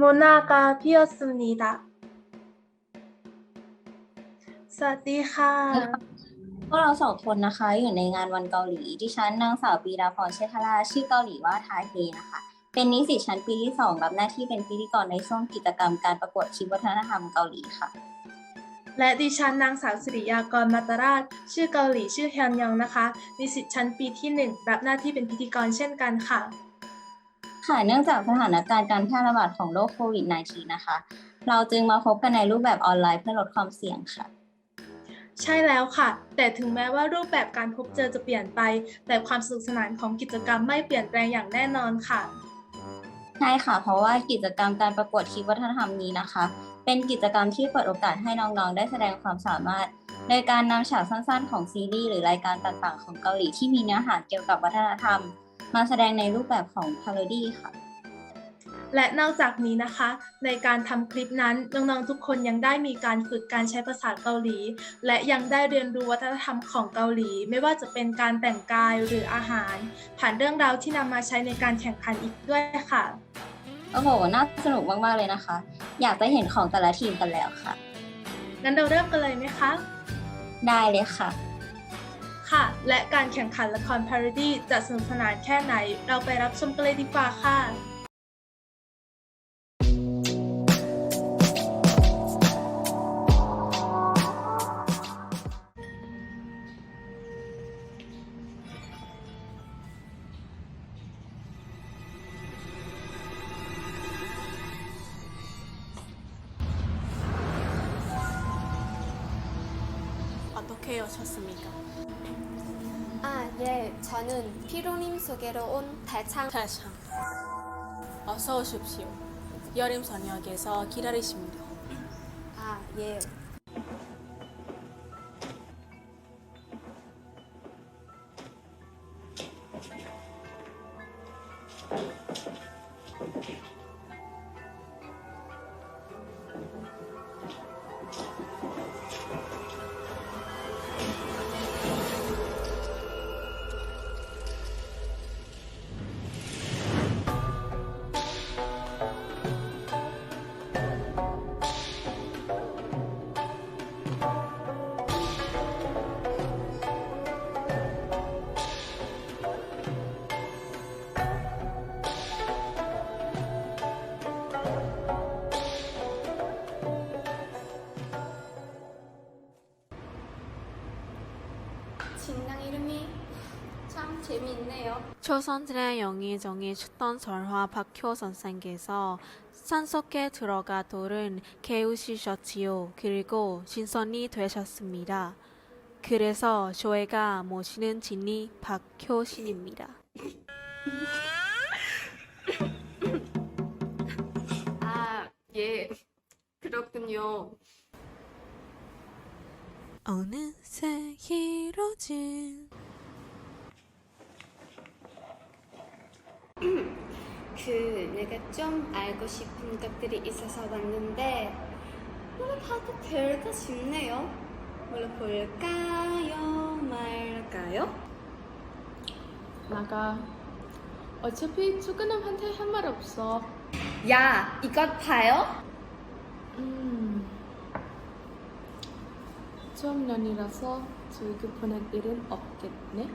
모나가 피었습니다. สวัสดีค่ะ พวกเราสองคนนะคะอยู่ในงานวันเกาหลี ดิฉันนางสาวปีดาพรเชษฐราชื่อเกาหลีว่าทาเฮนะคะ เป็นนิสิตชั้นปีที่สองรับหน้าที่เป็นพิธีกรในช่วงกิจกรรมการประกวดคลิปวัฒนธรรมเกาหลีค่ะ และดิฉันนางสาวสิริยากรมาตราช ชื่อเกาหลีชื่อฮยอนยองนะคะ นิสิตชั้นปีที่หนึ่งรับหน้าที่เป็นพิธีกรเช่นกันค่ะ ค่ะเนื่องจากสถานการณ์การแพร่ระบาดของโรคโควิด -19 นะคะ เราจึงมาพบกันในรูปแบบออนไลน์เพื่อลดความเสี่ยงค่ะ ใช่แล้วค่ะ แต่ถึงแม้ว่ารูปแบบการพบเจอจะเปลี่ยนไป แต่ความสนุกสนานของกิจกรรมไม่เปลี่ยนแปลงอย่างแน่นอนค่ะ ใช่ค่ะ เพราะว่ากิจกรรมการประกวดคลิปวัฒนธรรมนี้นะคะ เป็นกิจกรรมที่เปิดโอกาสให้น้องๆ ได้แสดงความสามารถโดยการนำฉากสั้นๆ ของซีรีส์หรือรายการต่างๆ ของเกาหลีที่มีเนื้อหาเกี่ยวกับวัฒนธรรม มาแสดงในรูปแบบของพาโรดี้ค่ะ และนอกจากนี้นะคะ ในการทำคลิปนั้นน้องๆทุกคนยังได้มีการฝึกการใช้ภาษาเกาหลี และยังได้เรียนรู้วัฒนธรรมของเกาหลี ไม่ว่าจะเป็นการแต่งกายหรืออาหาร ผ่านเรื่องราวที่นำมาใช้ในการแข่งขันอีกด้วยค่ะโอ้โห น่าสนุกมาก ๆ เลยนะคะ อยากจะเห็นของแต่ละทีมกันแล้วค่ะ งั้นเราเริ่มกันเลยไหมคะ ได้เลยค่ะ ค่ะ และการแข่งขันละครพาราดี้จะสนุกสนานแค่ไหน เราไปรับชมกันเลยดีกว่าค่ะ 어떻게 오셨습니까? 아, 예. 저는 피로님 소개로 온 달창. 달창. 어서 오십시오. 여림 선역에서 기다리십니다. 아, 예. 조선진의 영의정이 쳤던 설화 박효 선생께서 산속에 들어가 돌은 개우시셨지요. 그리고 신선이 되셨습니다. 그래서 저희가 모시는 진이 박효신입니다. 아, 예. 그렇군요. 어느새 이뤄진 그 내가 좀 알고 싶은 것들이 있어서 왔는데 오늘 봐도 별거 싶네요. 뭘로 볼까요? 말까요? 나가. 어차피 출근함한테 한 말 없어. 야, 이것 봐요? 음. 처음 년이라서 즐겨 보낼 일은 없겠네.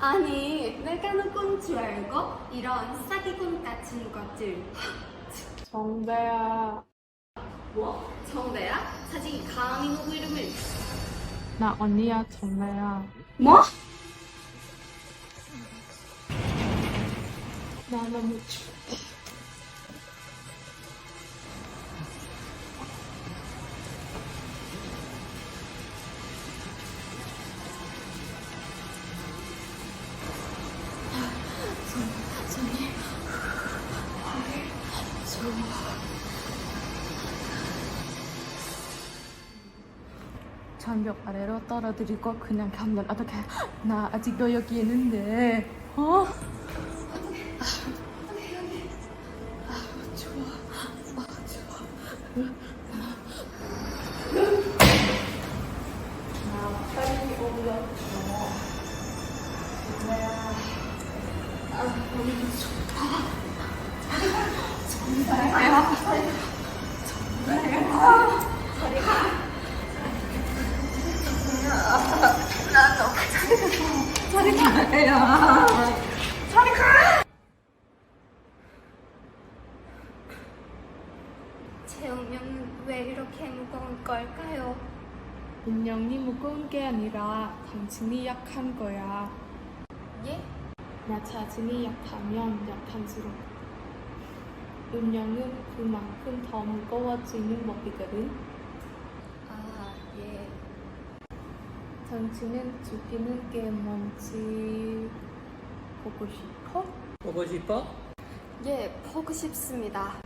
아니, 내가 누군 줄 알고 이런 사기꾼 같은 것들. 정배야. 뭐? 정배야? 사실 감히 누구 이름을 나 언니야, 정배야. 뭐? 나 너무 추워. 장벽 아래로 떨어뜨리고 그냥 가면 어떡해 나 아직도 여기 있는데 어? 운명이 무거운 게 아니라 당신이 약한 거야. 예? 나 자신이 약하면 약한수록 운명은 그만큼 더 무거워지는 법이거든. 아, 예. 당신은 죽이는 게 뭔지 보고 싶어? 보고 싶어? 예, 보고 싶습니다.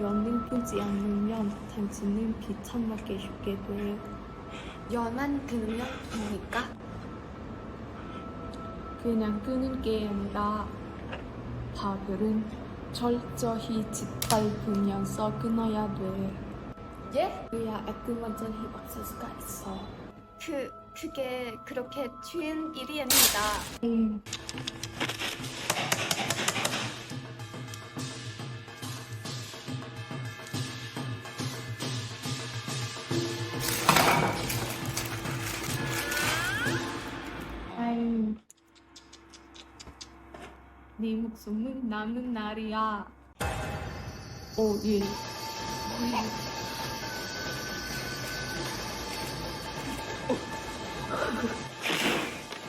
연인 끊지 않으면 당신은 비참하게 죽게 돼. 연한 끊으면 됩니까? 그냥 끄는 게 아니라 바벨은 철저히 짓밟으면서 끊어야 돼. 예? 그래야 애끝 완전히 없을 수가 있어. 그, 그게 그렇게 쉬운 일이 아닙니다. 음. 네 목숨은 남는 날이야. 오, 예.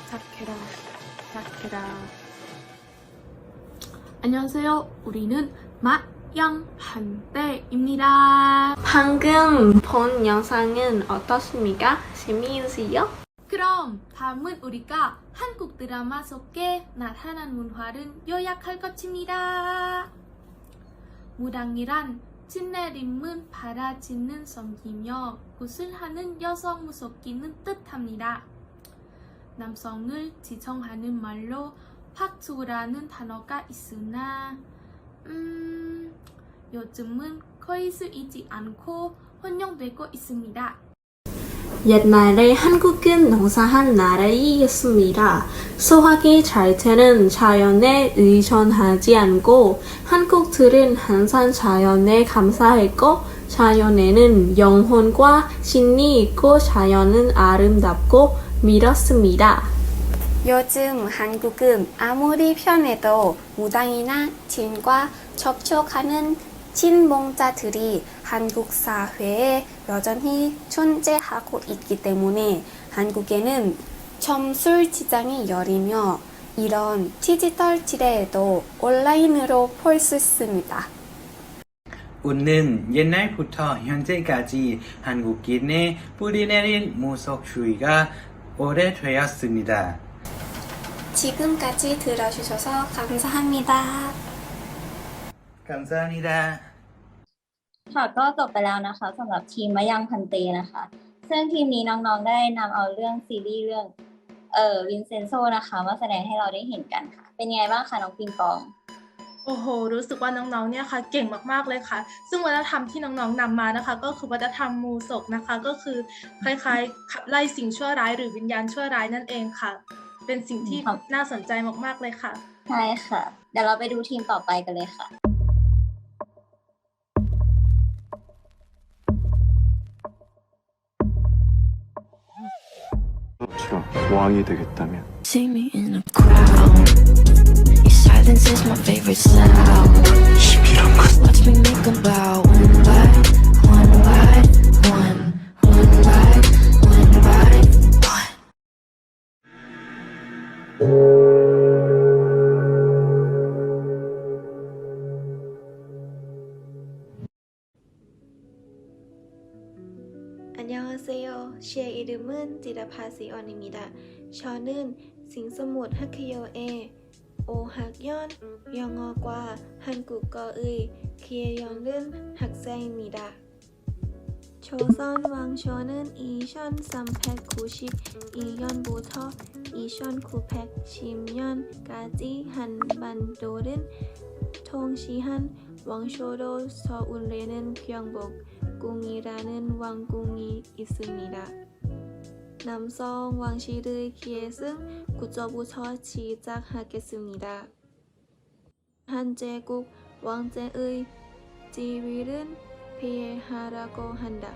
착해라, 착해라. 안녕하세요. 우리는 마양한대입니다. 방금 본 영상은 어떻습니까? 재미있으요? 그럼 다음은 우리가 한국 드라마 속에 나타난 문화를 요약할 것입니다. 무당이란 진내림은 바라지는 섬기며 굿을 하는 여성 무섭기는 뜻합니다. 남성을 지정하는 말로 박수라는 단어가 있으나 음, 요즘은 거의 쓰이지 않고 혼용되고 있습니다. 옛날에 한국은 농사한 나라이었습니다. 소화기 잘 되는 자연에 의존하지 않고 한국들은 항상 자연에 감사했고 자연에는 영혼과 신이 있고 자연은 아름답고 믿었습니다. 요즘 한국은 아무리 편해도 무당이나 진과 접촉하는 진몽자들이 한국 사회에 여전히 존재하고 있기 때문에 한국에는 점술 시장이 열리며 이런 디지털 시대에도 온라인으로 볼 수 있습니다. 오는 옛날부터 현재까지 한국인의 뿌리내린 무속주의가 오래되었습니다. 지금까지 들어주셔서 감사합니다. 감사합니다. ค่ะก็จบไปแล้วนะคะสำหรับทีมมะยังพันเตนะคะ ซึ่งทีมนี้น้องๆได้นำเอาเรื่องซีรีส์เรื่องเอ่อวินเซนโซนะคะมาแสดงให้เราได้เห็นกันค่ะ เป็นยังไงบ้างคะน้องปิงปอง โอ้โห รู้สึกว่าน้องๆ เนี่ยค่ะ เก่งมากๆ เลยค่ะ ซึ่งวัฒนธรรมที่น้องๆนำมานะคะ ก็คือวัฒนธรรมมูศกนะคะ ก็คือคล้ายๆ ขับไล่สิ่งชั่วร้ายหรือวิญญาณชั่วร้ายนั่นเองค่ะ เป็นสิ่งที่ครับน่าสนใจมากๆ เลยค่ะ ใช่ค่ะ เดี๋ยวเราไปดูทีมต่อไปกันเลยค่ะ 저 왕이 되겠다면 See me in a crowd. Your silence is my favorite sound. 시비란 것 제 이름은 디라파시언입니다. 저는 싱스무드 학교의 5학년 영어과 한국어의 기회연은 학생입니다. 조선 왕조는 2392년부터 이션 쿠팩 심연 까지 한 반도른 통시한 왕쇼도 서울에는 병복 궁이라는 왕궁이 있습니다. 남성 왕실의 기획은 구조부터 시작하겠습니다. 한제국 왕제의 지위를 폐하라고 한다.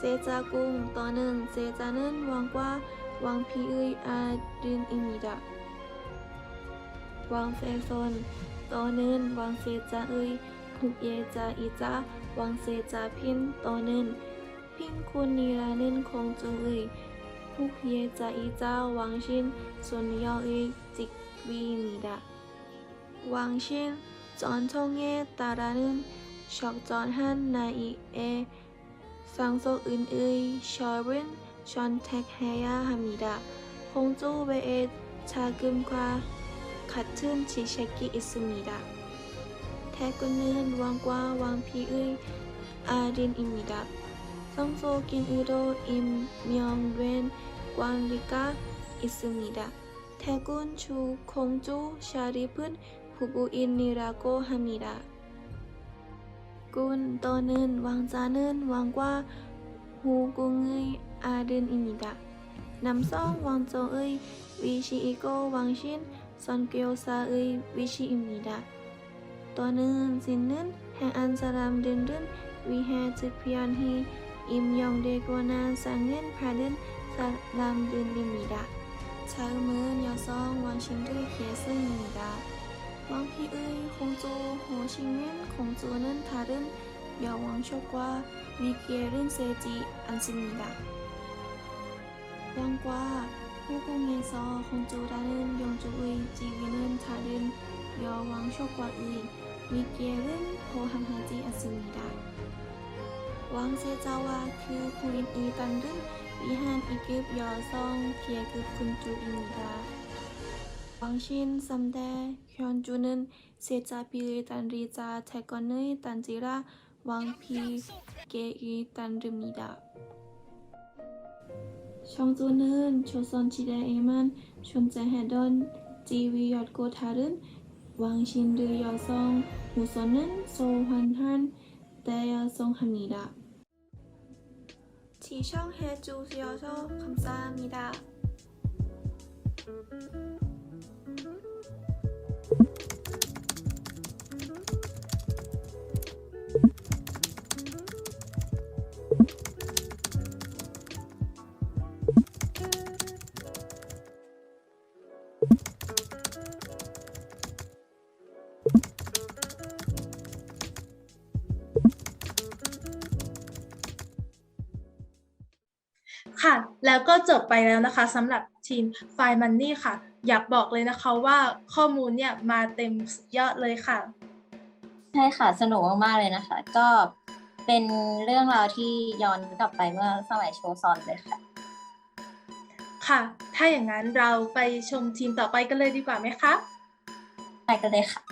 세자궁 또는 세자는 왕과 왕피의 아들입니다. 왕세손 또는 왕세자의 หุกเยจาอีจาวังเซจาพินโตเนินพิงคุณนีลาเน่นคงจุงเลยผู้เยจาอีจาวังชินส่วนยอเอจิกวีนีดะวังชินจอนทงเยตาราเน่นชอกจอนฮันนาอีเอสังโซอื่นเอยชอรินชอนแท็กแฮยาฮามิดะคงจู้เบเอชากึมควาขัดทื่นชิเชกิอิสุมิดะ 태군은 왕과 왕피의 아들입니다. 성속인으로 임명된 관리가 있습니다. 태군 주 공주 샤리프는 부부인이라고 합니다. 군 또는 왕자는 왕과 후궁의 아들입니다. 남성 왕조의 위치이고 왕신 선교사의 위치입니다. 또는 신은 행한 사람들은 위해 특별히 임명되거나 상은 받은 사람들입니다. 다음은 여성 왕신의 계승입니다. 왕피의 공주 호신은 공주는 다른 여왕족과 위계를 세지 않습니다. 왕과 후궁에서 공주라는 영주의 지위는 다른 여왕족과의 위계를 포함하지 않습니다. 왕세자와 그 부인이 받는 위한 2급 여성 계급 군주입니다. 왕신 3대 현주는 세자비의 단리자 태권의 단지라 왕피계의 단르입니다. 성주는 조선시대에만 존재하던 지위였고 다른 왕신들 여성 우선은 소환한 대여성합니다. 시청해 주셔서 감사합니다. ค่ะ แล้วก็จบไปแล้วนะคะสำหรับทีมไฟมันนี่ค่ะ อยากบอกเลยนะคะว่าข้อมูลเนี่ยมาเต็มสุดยอดเลยค่ะ ใช่ค่ะ สนุกมากๆเลยนะคะ ก็เป็นเรื่องราวที่ย้อนกลับไปเมื่อสมัยโชซอนเลยค่ะ ค่ะ ถ้าอย่างนั้นเราไปชมทีมต่อไปกันเลยดีกว่าไหมคะ ไปกันเลยค่ะ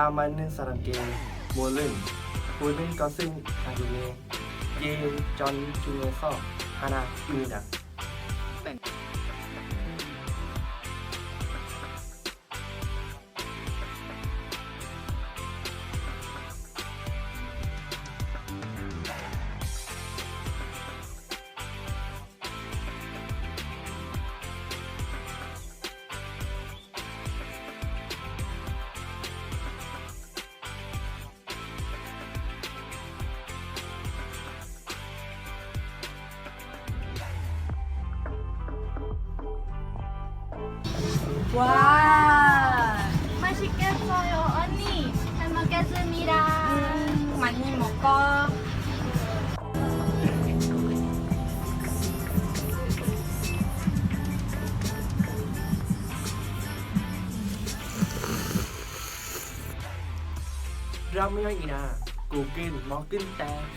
나이가 많은 사람께 모든 모든 것은 나중에 예전 중에서 하나입니다.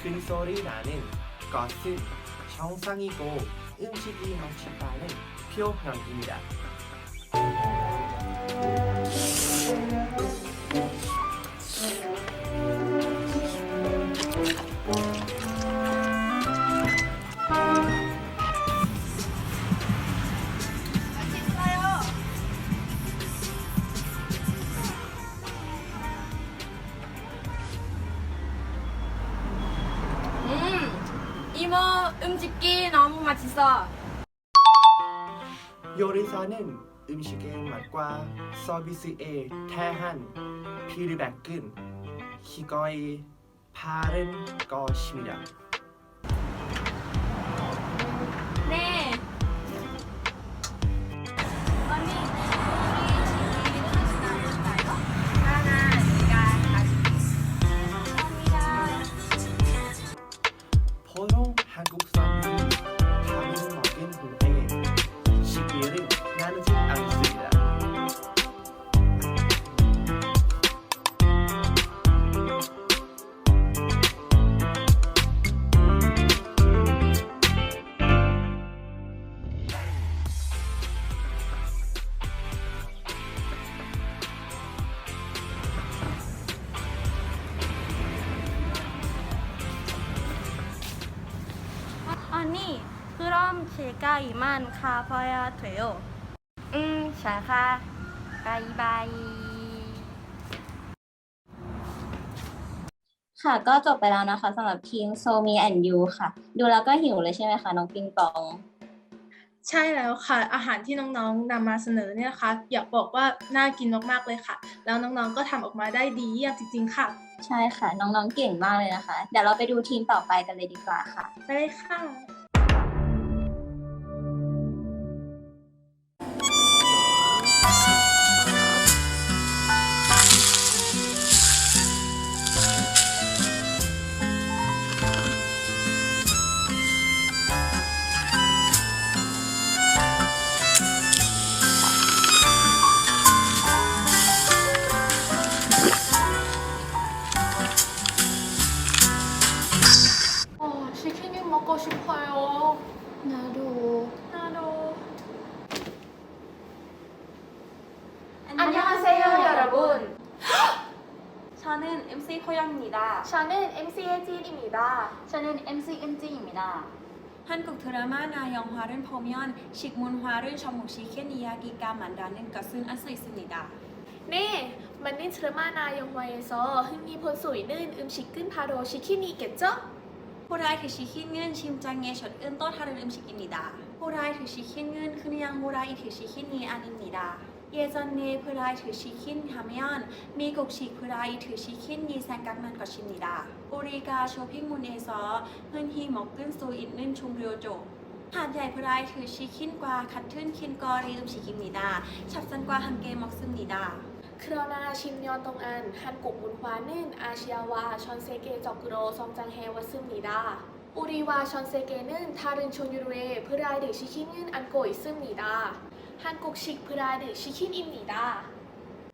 때큰 소리 나는 것은 정상이고 음식이 맛있다는 표현입니다. 맛과 서비스에 대한 피드백은 이거의 바른 것입니다. 가봐야 돼요. 응, 잘 가. 바이바이. ค่ะ ก็จบไปแล้วนะคะสำหรับทีมโซมีแอนยูค่ะ ดูแล้วก็หิวเลยใช่ไหมคะน้องปิงปอง ใช่แล้วค่ะ อาหารที่น้องๆนำมาเสนอเนี่ยนะคะ อยากบอกว่าน่ากินมากๆเลยค่ะ แล้วน้องๆก็ทำออกมาได้ดีเยี่ยมจริงๆค่ะ ใช่ค่ะ น้องๆเก่งมากเลยนะคะ เดี๋ยวเราไปดูทีมต่อไปกันเลยดีกว่าค่ะ ไปเลยค่ะ 저는 MC 혜진입니다. 저는 MC 은지입니다. 한국 드라마 나 영화를 보면 식문화를 접목시킨 이야기가 많다는 것은 알 수 있습니다. 네, 만든 드라마나 영화에서 흔히 볼 수 있는 음식은 바로 치킨이겠죠? 호라이트 치킨은 심장에 젖은 또 다른 음식입니다. 호라이트 치킨은 그냥 호라이트 치킨이 아닙니다. 예전에 프라이트 치킨 하면 미국식 프라이트 치킨이 생각난 것입니다. 우리가 쇼핑몰에서 흔히 먹을 수 있는 종류죠. 한대 프라이트 치킨과 같은 긴거리 음식입니다. 찹쌀과 함께 먹습니다. 그러나 10년 동안 한국 문화는 아시아와 전 세계적으로 성장해 왔습니다. 우리와 전 세계는 다른 종류의 프라이드 치킨을 안고 있습니다. 한국식 프라이드 치킨입니다.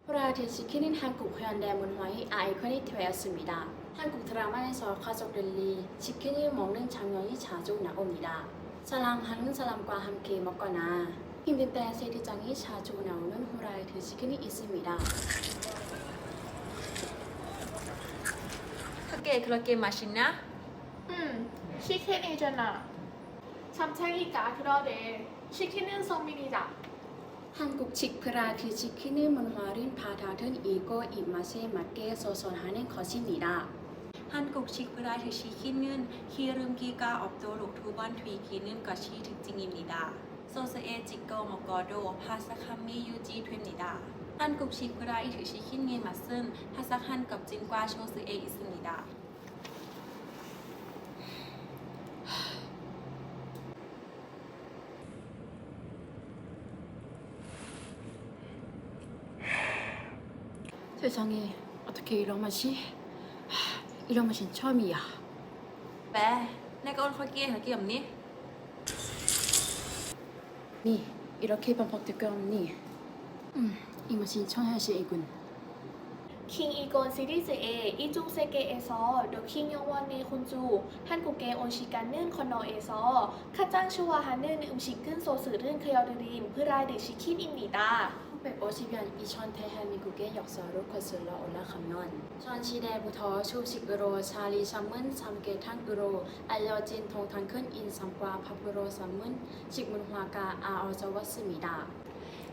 프라이드 치킨은 한국 현대 문화의 아이콘이 되었습니다. 한국 드라마에서 가족들이 치킨을 먹는 장면이 자주 나옵니다. 사랑하는 사람과 함께 먹거나 힘든 때 세트장이 자주 나오는 후라이드 치킨이 있습니다. 그게 그렇게 맛있나? 음, 치킨이잖아. 잠자기가 그러네. 치킨은 선민이다. 한국식 프라이드 치킨의 문화를 받아든 이거 입맛에 맞게 조선하는 것입니다. 한국식 프라이드 치킨은 기름기가 없도록 두 번 튀기는 것이 특징입니다. 소스에 찍어 먹어도 바삭함이 유지됩니다. 한국식 프라이드 치킨의 맛은 바삭한 껍질과 소스에 있습니다. 세상에 어떻게 이런 맛이 하, 이런 맛이 처음이야. 왜? 내가 오늘 거기에 할게 없니? 니 이렇게 반복될 거 없니? 음, 이 맛이 청하시이군. 킹 이건 시리즈 A 이중 세계에서 더킹 영원의 혼주 한국에 온 시간은 건너에서 가장 좋아하는 음식은 소스는 그여드린 프라이드 치킨입니다. 1950년 2000 대한민국의 역사로 거슬러 올라가면 전시대부터 초식으로 자리 삼은 삼계탕으로 알려진 동탄 큰 인삼과 밥으로 삼은 식문화가 아어져왔습니다.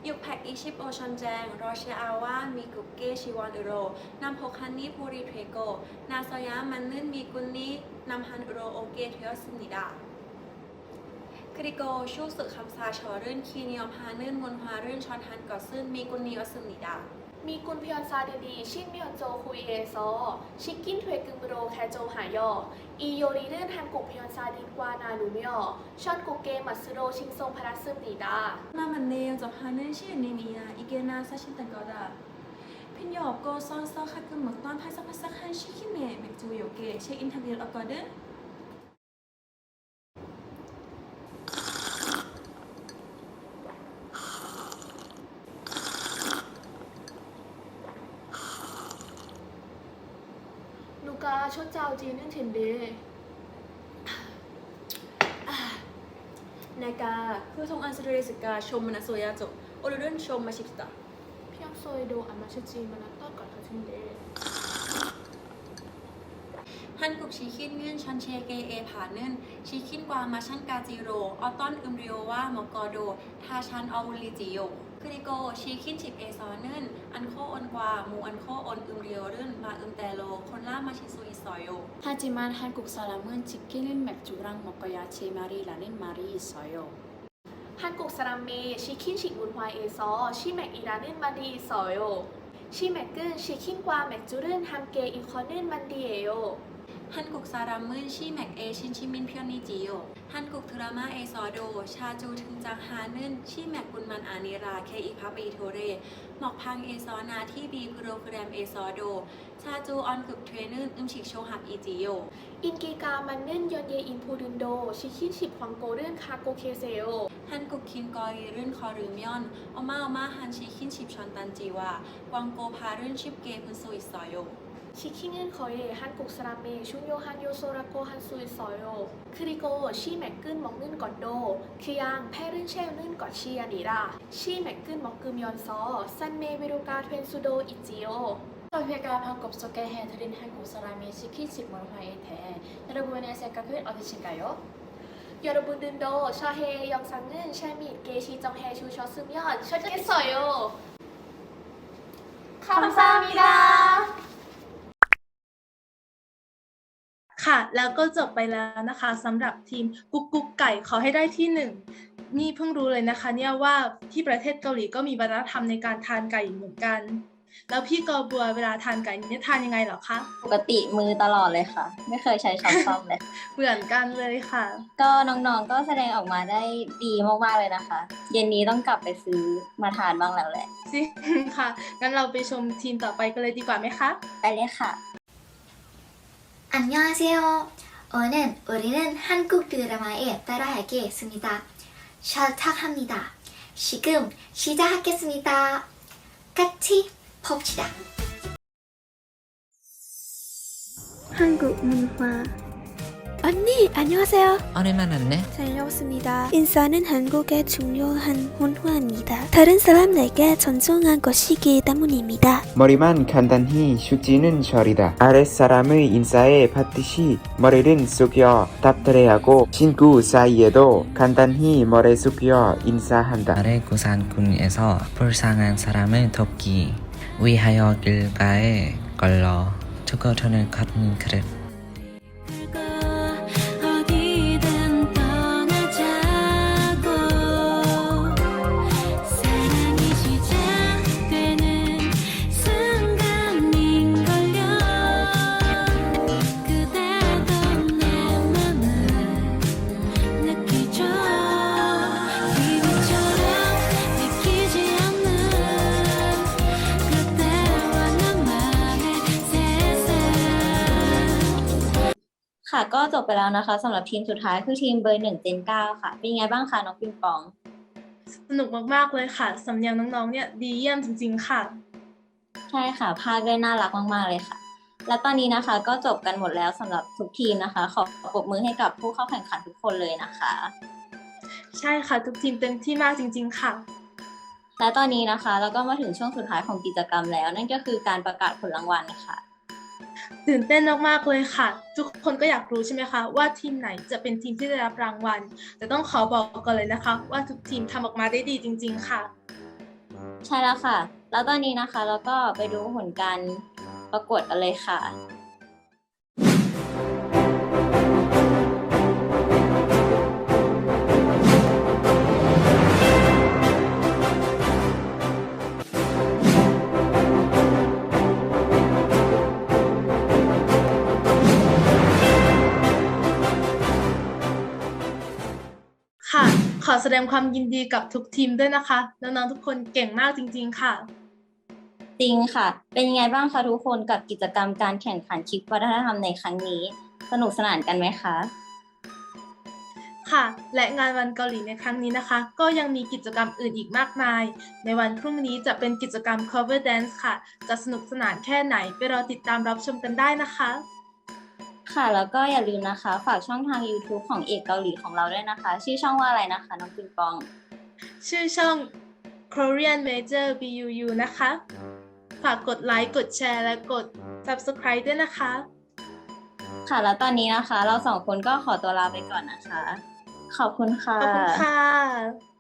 625전쟁 러시아와 미국의 지원으로 남북한이 불이 되고 나서야 많은 미군이 남한으로 오게 되었습니다. 그리고 쇼스 감사 절은 기념하는 문화를 전한 것은 미군이었습니다. 미군 변사들이 신면조 후위에서 치킨 퇴금으로 개종하여 이 요리는 한국 변사들과 나누며 전국의 맛으로 칭송받았습니다. 마만네요 접하는 시은님이야 이게 나 사실된 거다. 필요 없고 써서 가끔 먹던 바삭바삭한 치킨에 맥주 요게 제 인터뷰를 얻거든. ถึงดีในกาคือทงอันสุริสกาชมมนาโซยาจบโอรุเดนชมมาชิบตาเพียงโซยโดอันมาชิจีมานาต้อก่อนเขาถึงดีฮันกุกชีคินเงื่อนชันเชเกเอผ่านเนื่นชีคินกวามาชันกาจิโรออตตอนอึมเรียวว่ามกอโด ทาชันอวุลิจิโย พิริโกชีคินฉิบเอซอเน่นอันโคออนกว่ามูอันโคออนอึมเรียวรื่นมาอึมแต่โลคนล่ามาชิซุอิซอยโยฮาจิมันฮันกุกซาลาเมือนชิบกิลินแมกจูรังมกยาเชมารีลาเน่นมารีอิซอยโยฮันกุกซาลาเมชีคินฉิบุนฮวยเอซอชีแมกอีลาเน่นมาดีอิซอยโยชีแมกกินชีคินกว่าแมกจูรื่นฮัมเกอินคอนเน่นมันดีเอโย 한국 사람은 시맥에 신심인 편이지요. 한국 드라마에서도 자주 등장하는 시맥뿐만 아니라 K-팝 이토레 먹방에서나 TV 프로그램에서도 자주 언급되는 음식 조합이지요. 인기가 많은 연예인 분들도 치킨식 광고를 갖고 계세요. 한국 길거리를 걸으면 어마어마한 치킨집 전단지와 광고판을 쉽게 볼 수 있어요. 치킨은 거의 한국 사람의 중요한 요소라고 할 수 있어요. 그리고 시맥은 먹는 것도 그냥 배를 채우는 것이 아니라 시맥은 먹으면서 산내 위로가 될 수도 있지요. 저희가 방금 소개해드린 한국 사람의 치킨식 문화에 대해 여러분의 생각은 어떠신가요? 여러분들도 저의 영상은 재미있게 시청해 주셨으면 좋겠어요. 감사합니다. ค่ะ แล้วก็จบไปแล้วนะคะสำหรับทีมกุ๊กกุ๊กไก่ขอให้ได้ที่หนึ่งนี่เพิ่งรู้เลยนะคะ เนี่ยว่าที่ประเทศเกาหลีก็มีวัฒนธรรมในการทานไก่เหมือนกัน แล้วพี่กอบัวเวลาทานไก่เนี่ยทานยังไงเหรอคะปกติมือตลอดเลยค่ะ ไม่เคยใช้ช้อนซ่อมเลยเหมือนกันเลยค่ะ ก็น้องๆก็แสดงออกมาได้ดีมากๆเลยนะคะ เย็นนี้ต้องกลับไปซื้อมาทานบ้างแล้วแหละจริงค่ะงั้นเราไปชมทีมต่อไปกันเลยดีกว่าไหมคะไปเลยค่ะ 안녕하세요. 오늘 우리는 한국 드라마에 따라하겠습니다. 셔탁합니다. 지금 시작하겠습니다. 같이 봅시다. 한국 문화 언니, 안녕하세요. 오랜만 왔네. 잘 배웠습니다. 인사는 한국의 중요한 문화입니다. 다른 사람에게 존중한 것이기 때문입니다. 머리만 간단히 숙지는 절이다. 아랫사람의 인사에 받듯이 머리를 숙여 답들해 하고 친구 사이에도 간단히 머리 숙여 인사한다. 아래 구산군에서 불쌍한 사람을 돕기 위하여 길가에 걸러 투거돈을 걷는 그릇. แล้วนะคะสำหรับทีมสุดท้ายคือทีมเบอร์หนึ่งเจนเก้าค่ะ เป็นยังไงบ้างคะน้องปิงปอง สนุกมากๆเลยค่ะสำเนียงน้องๆเนี่ยดีเยี่ยมจริง ๆ ค่ะ ใช่ค่ะภาคได้น่ารักมากๆเลยค่ะ และตอนนี้นะคะก็จบกันหมดแล้วสำหรับทุกทีมนะคะ ขอปรบมือให้กับผู้เข้าแข่งขันทุกคนเลยนะคะ ใช่ค่ะทุกทีมเต็มที่มากจริง ๆ ค่ะและตอนนี้นะคะ เราก็มาถึงช่วงสุดท้ายของกิจกรรมแล้ว นั่นก็คือการประกาศผลรางวัลค่ะ ตื่นเต้นมากๆเลยค่ะ ทุกคนก็อยากรู้ใช่ไหมคะ ว่าทีมไหนจะเป็นทีมที่ได้รับรางวัล แต่ต้องขอบอกก่อนเลยนะคะ ว่าทุกทีมทำออกมาได้ดีจริง ๆ ค่ะ ใช่แล้วค่ะ แล้วตอนนี้นะคะเราก็ไปดูผลการประกวดกันเลยค่ะ ค่ะ ขอแสดงความยินดีกับทุกทีมด้วยนะคะ น้องๆทุกคนเก่งมากจริง ๆ ค่ะ จริงค่ะ เป็นยังไงบ้างคะทุกคนกับกิจกรรมการแข่งขันคลิปวัฒนธรรมในครั้งนี้ สนุกสนานกันไหมคะ ค่ะ และงานวันเกาหลีในครั้งนี้นะคะ ก็ยังมีกิจกรรมอื่นอีกมากมาย ในวันพรุ่งนี้จะเป็นกิจกรรม cover dance ค่ะ จะสนุกสนานแค่ไหนไปรอติดตามรับชมกันได้นะคะ ค่ะ แล้วก็อย่าลืมนะคะ ฝากช่องทาง YouTube ของเอกเกาหลีของเราด้วยนะคะ ชื่อช่องว่าอะไรนะคะ น้องปิงปอง ชื่อช่อง Korean Major BUU นะคะ ฝากกดไลค์กดแชร์และกด subscribe ด้วยนะคะ ค่ะ แล้วตอนนี้นะคะ เราสองคนก็ขอตัวลาไปก่อนนะคะ ขอบคุณค่ะ ขอบคุณค่ะ